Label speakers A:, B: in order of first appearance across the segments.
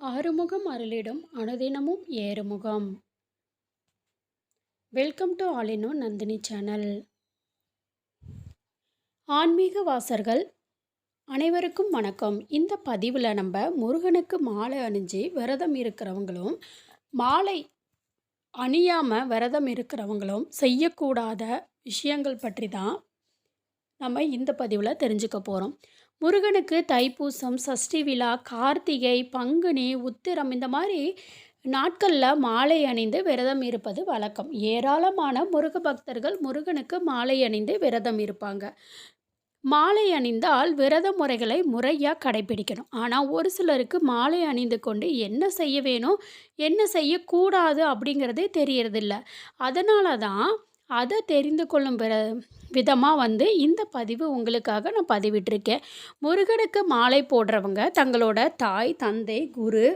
A: ஆறுமுகம் அருளிடும் அனுதினமும் ஏறுமுகம். வெல்கம் டு ஆலினோ நந்தினி சேனல் ஆன்மீக வாசர்கள் அனைவருக்கும் வணக்கம். இந்த பதிவில் நம்ம முருகனுக்கு மாலை அணிஞ்சு விரதம் இருக்கிறவங்களும் மாலை அணியாமல் விரதம் இருக்கிறவங்களும் செய்யக்கூடாத விஷயங்கள் பற்றி தான் நம்ம இந்த பதிவில் தெரிஞ்சுக்க போகிறோம் முருகனுக்கு தைப்பூசம் சஷ்டி விழா கார்த்திகை பங்குனி உத்திரம் இந்த மாதிரி நாட்களில் மாலை அணிந்து விரதம் இருப்பது வழக்கம். ஏராளமான முருக பக்தர்கள் முருகனுக்கு மாலை அணிந்து விரதம் இருப்பாங்க. மாலை அணிந்தால் விரத முறைகளை முறையாக கடைபிடிக்கணும். ஆனால் ஒரு சிலருக்கு மாலை அணிந்து கொண்டு என்ன செய்ய வேணும் என்ன செய்யக்கூடாது அப்படிங்கிறதே தெரியறதில்ல. அதனால தான் அதை தெரிந்து கொள்ளும் விர விதமாக வந்து இந்த பதிவு உங்களுக்காக நான் பதிவிட்டிருக்கேன். முருகனுக்கு மாலை போடுறவங்க தங்களோட தாய் தந்தை குரு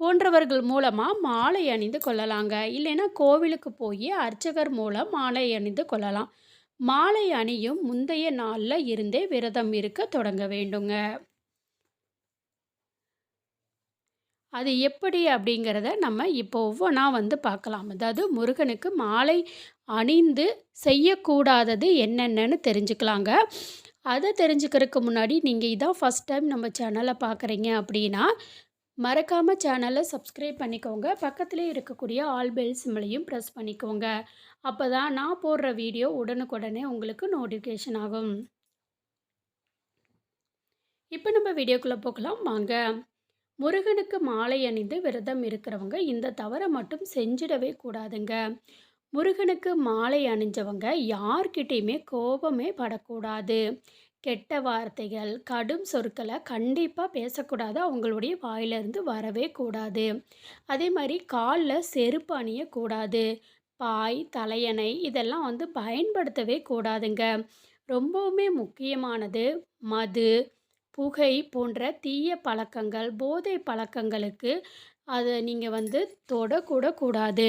A: போன்றவர்கள் மூலமாக மாலை அணிந்து கொள்ளலாங்க. இல்லைன்னா கோவிலுக்கு போய் அர்ச்சகர் மூலம் மாலை அணிந்து கொள்ளலாம். மாலை அணியும் முந்தைய நாளில் இருந்தே விரதம் இருக்க தொடங்க வேண்டுங்க. அது எப்படி அப்படிங்கிறத நம்ம இப்போ ஒவ்வொன்றா வந்து பார்க்கலாம். அதாவது முருகனுக்கு மாலை அணிந்து செய்யக்கூடாதது என்னென்னு தெரிஞ்சுக்கலாங்க. அதை தெரிஞ்சுக்கிறதுக்கு முன்னாடி நீங்கள் இதான் ஃபஸ்ட் டைம் நம்ம சேனலை பார்க்குறீங்க அப்படின்னா மறக்காமல் சேனலை சப்ஸ்கிரைப் பண்ணிக்கோங்க. பக்கத்துலேயே இருக்கக்கூடிய ஆல் பெல் சிம்லையும் ப்ரெஸ் பண்ணிக்கோங்க. அப்போ தான் நான் போடுற வீடியோ உடனுக்குடனே உங்களுக்கு நோட்டிஃபிகேஷன் ஆகும். இப்போ நம்ம வீடியோக்குள்ளே போகலாம். வாங்க. முருகனுக்கு மாலை அணிந்து விரதம் இருக்கிறவங்க இந்த தவறை மட்டும் செஞ்சிடவே கூடாதுங்க. முருகனுக்கு மாலை அணிஞ்சவங்க யார்கிட்டையுமே கோபமே படக்கூடாது. கெட்ட வார்த்தைகள் கடும் சொற்களை கண்டிப்பாக பேசக்கூடாது. அவங்களுடைய வாயிலிருந்து வரவே கூடாது. அதே மாதிரி காலில் செருப்பு அணியக்கூடாது. பாய் தலையணை இதெல்லாம் வந்து பயன்படுத்தவே கூடாதுங்க. ரொம்பவுமே முக்கியமானது மது புகை போன்ற தீய பழக்கங்கள் போதை பழக்கங்களுக்கு அதை நீங்கள் வந்து தொடக்கூட கூடாது.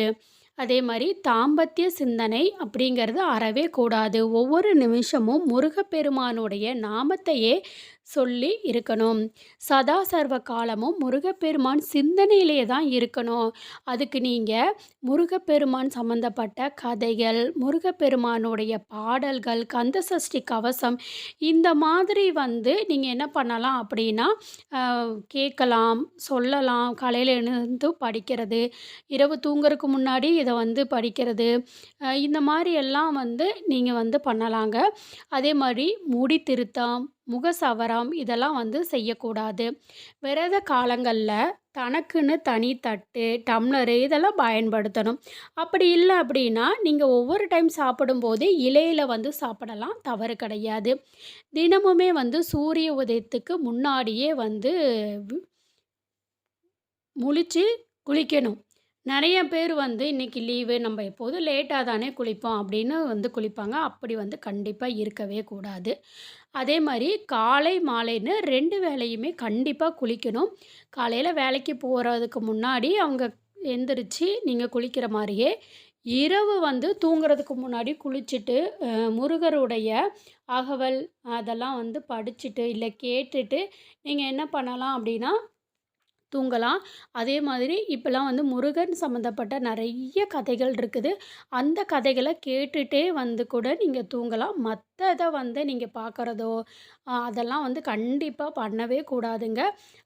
A: அதே மாதிரி தாம்பத்திய சிந்தனை அப்படிங்கிறது அறவே கூடாது. ஒவ்வொரு நிமிஷமும் முருகப்பெருமானுடைய நாமத்தையே சொல்லி இருக்கணும். சதா சர்வ காலமும் முருகப்பெருமான் சிந்தனையிலே தான் இருக்கணும். அதுக்கு நீங்கள் முருகப்பெருமான் சம்மந்தப்பட்ட கதைகள் முருகப்பெருமானுடைய பாடல்கள் கந்த சஷ்டி கவசம் இந்த மாதிரி வந்து நீங்கள் என்ன பண்ணலாம் அப்படின்னா கேட்கலாம் சொல்லலாம். காலையில் எழுந்து படிக்கிறது இரவு தூங்குறதுக்கு முன்னாடி இதை வந்து படிக்கிறது. இந்த மாதிரி எல்லாம் வந்து நீங்கள் வந்து பண்ணலாங்க. அதே மாதிரி முடி திருத்தம் முகசவரம் இதெல்லாம் வந்து செய்யக்கூடாது. விரத காலங்களில் தனக்குன்னு தனி தட்டு டம்ளரு இதெல்லாம் பயன்படுத்தணும். அப்படி இல்லை அப்படின்னா நீங்கள் ஒவ்வொரு டைம் சாப்பிடும்போது இலையில் வந்து சாப்பிடலாம் தவறு கிடையாது. தினமுமே வந்து சூரிய உதயத்துக்கு முன்னாடியே வந்து முழிச்சு குளிக்கணும். நிறைய பேர் வந்து இன்றைக்கி லீவு நம்ம எப்போதும் லேட்டாக தானே குளிப்போம் அப்படின்னு வந்து குளிப்பாங்க. அப்படி வந்து கண்டிப்பாக இருக்கவே கூடாது. அதே மாதிரி காலை மாலைன்னு ரெண்டு வேலையுமே கண்டிப்பாக குளிக்கணும். காலையில் வேலைக்கு போகிறதுக்கு முன்னாடி அவங்க எந்திரிச்சு நீங்கள் குளிக்கிற மாதிரியே இரவு வந்து தூங்குறதுக்கு முன்னாடி குளிச்சுட்டு முருகருடைய அகவல் அதெல்லாம் வந்து படிச்சுட்டு இல்லை கேட்டுட்டு நீங்கள் என்ன பண்ணலாம் அப்படின்னா தூங்கலாம். அதே மாதிரி இப்போலாம் வந்து முருகன் சம்மந்தப்பட்ட நிறைய கதைகள் இருக்குது. அந்த கதைகளை கேட்டுகிட்டே வந்து கூட நீங்கள் தூங்கலாம். மற்றதை வந்து நீங்கள் பார்க்குறதோ அதெல்லாம் வந்து கண்டிப்பாக பண்ணவே கூடாதுங்க.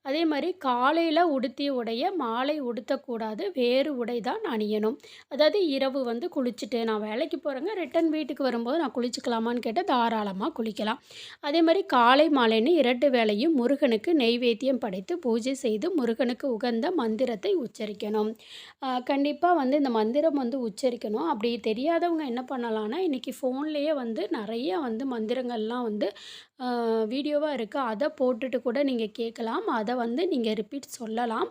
A: அதே மாதிரி காலையில் உடுத்திய உடைய மாலை உடுத்தக்கூடாது. வேறு உடை தான் அணியணும். அதாவது இரவு வந்து குளிச்சுட்டு நான் வேலைக்கு போகிறேங்க ரிட்டன் வீட்டுக்கு வரும்போது நான் குளிச்சுக்கலாமான்னு கேட்டால் தாராளமாக குளிக்கலாம். அதே மாதிரி காலை மாலைன்னு இரண்டு வேளையும் முருகனுக்கு நெய்வேத்தியம் படைத்து பூஜை செய்து முருகனுக்கு உகந்த மந்திரத்தை உச்சரிக்கணும். கண்டிப்பாக வந்து இந்த மந்திரம் வந்து உச்சரிக்கணும். அப்படி தெரியாதவங்க என்ன பண்ணலான்னா இன்றைக்கி ஃபோன்லேயே வந்து நிறைய வந்து மந்திரங்கள்லாம் வந்து வீடியோவாக இருக்குது அதை போட்டுட்டு கூட நீங்கள் கேட்கலாம். அதை வந்து நீங்கள் ரிப்பீட் சொல்லலாம்.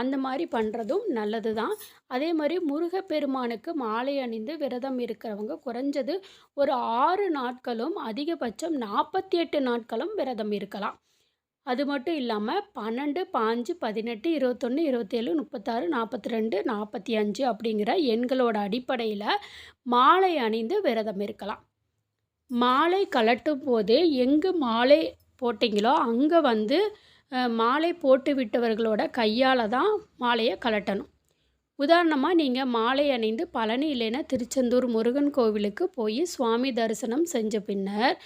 A: அந்த மாதிரி பண்ணுறதும் நல்லது தான் அதே மாதிரி முருகப்பெருமானுக்கு மாலை அணிந்து விரதம் இருக்கிறவங்க குறைஞ்சது ஒரு ஆறு நாட்களும் அதிகபட்சம் நாற்பத்தி எட்டு நாட்களும் விரதம் இருக்கலாம். அது மட்டும் இல்லாமல் பன்னெண்டு பாஞ்சு பதினெட்டு இருபத்தொன்று இருபத்தேழு முப்பத்தாறு நாற்பத்தி ரெண்டு நாற்பத்தி அஞ்சு அப்படிங்கிற எண்களோட அடிப்படையில் மாலை அணிந்து விரதம் இருக்கலாம். மாலை கலட்டும் போது எங்கே மாலை போட்டிங்களோ அங்கே வந்து மாலை போட்டு விட்டவர்களோட கையால் தான் மாலையை கலட்டணும். உதாரணமாக நீங்கள் மாலை அணிந்து பழனி இல்லைன்னா திருச்செந்தூர் முருகன் கோவிலுக்கு போய் சுவாமி தரிசனம் செஞ்ச பின்னர்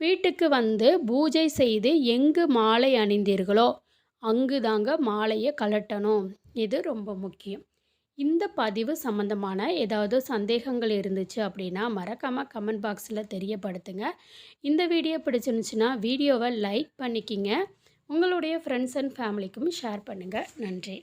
A: வீட்டுக்கு வந்து பூஜை செய்து எங்கு மாலை அணிந்தீர்களோ அங்கு தாங்க மாலையை கலட்டணும். இது ரொம்ப முக்கியம். இந்த பதிவு சம்மந்தமான ஏதாவது சந்தேகங்கள் இருந்துச்சு அப்படின்னா மறக்காமல் கமெண்ட் பாக்ஸில் தெரியப்படுத்துங்க. இந்த வீடியோ பிடிச்சிருந்துச்சுன்னா வீடியோவை லைக் பண்ணிக்கிங்க. உங்களுடைய ஃப்ரெண்ட்ஸ் அண்ட் ஃபேமிலிக்கும் ஷேர் பண்ணுங்கள் நன்றி.